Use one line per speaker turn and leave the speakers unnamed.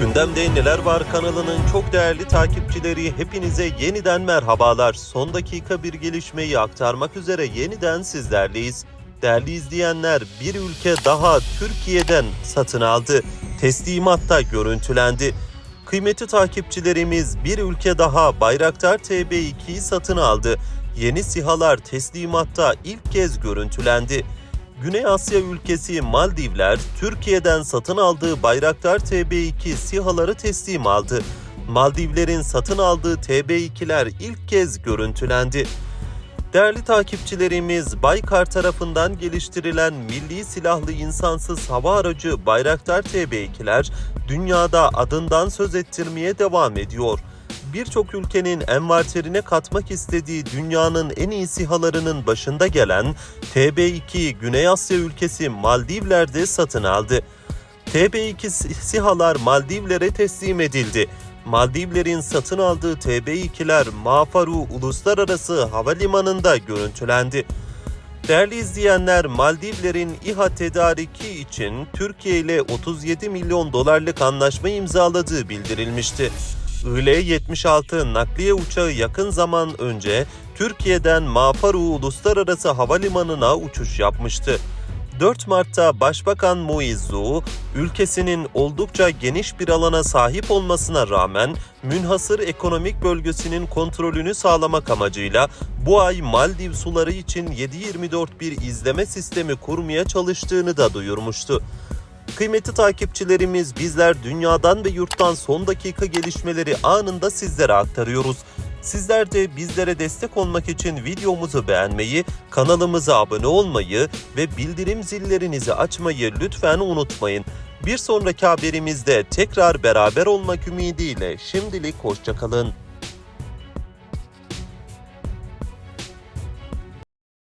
Gündemde Neler Var kanalının çok değerli takipçileri hepinize yeniden merhabalar. Son dakika bir gelişmeyi aktarmak üzere yeniden sizlerleyiz. Değerli izleyenler bir ülke daha Türkiye'den satın aldı. Teslimatta görüntülendi. Kıymetli takipçilerimiz bir ülke daha Bayraktar TB2'yi satın aldı. Yeni sihalar teslimatta ilk kez görüntülendi. Güney Asya ülkesi Maldivler, Türkiye'den satın aldığı Bayraktar TB2 SİHA'ları teslim aldı. Maldivlerin satın aldığı TB2'ler ilk kez görüntülendi. Değerli takipçilerimiz, Baykar tarafından geliştirilen milli silahlı insansız hava aracı Bayraktar TB2'ler dünyada adından söz ettirmeye devam ediyor birçok ülkenin envanterine katmak istediği dünyanın en iyi sihalarının başında gelen TB2 Güney Asya ülkesi Maldivler'de satın aldı. TB2 si- sihalar Maldivlere teslim edildi. Maldivlerin satın aldığı TB2'ler Mafaru Uluslararası Havalimanı'nda görüntülendi. Değerli izleyenler, Maldivlerin İHA tedariki için Türkiye ile 37 milyon dolarlık anlaşma imzaladığı bildirilmişti. IL-76 nakliye uçağı yakın zaman önce Türkiye'den Mafaru Uluslararası Havalimanı'na uçuş yapmıştı. 4 Mart'ta Başbakan Muizzu, ülkesinin oldukça geniş bir alana sahip olmasına rağmen münhasır ekonomik bölgesinin kontrolünü sağlamak amacıyla bu ay Maldiv suları için 7-24 bir izleme sistemi kurmaya çalıştığını da duyurmuştu. Kıymetli takipçilerimiz bizler dünyadan ve yurttan son dakika gelişmeleri anında sizlere aktarıyoruz. Sizler de bizlere destek olmak için videomuzu beğenmeyi, kanalımıza abone olmayı ve bildirim zillerinizi açmayı lütfen unutmayın. Bir sonraki haberimizde tekrar beraber olmak ümidiyle şimdilik hoşçakalın.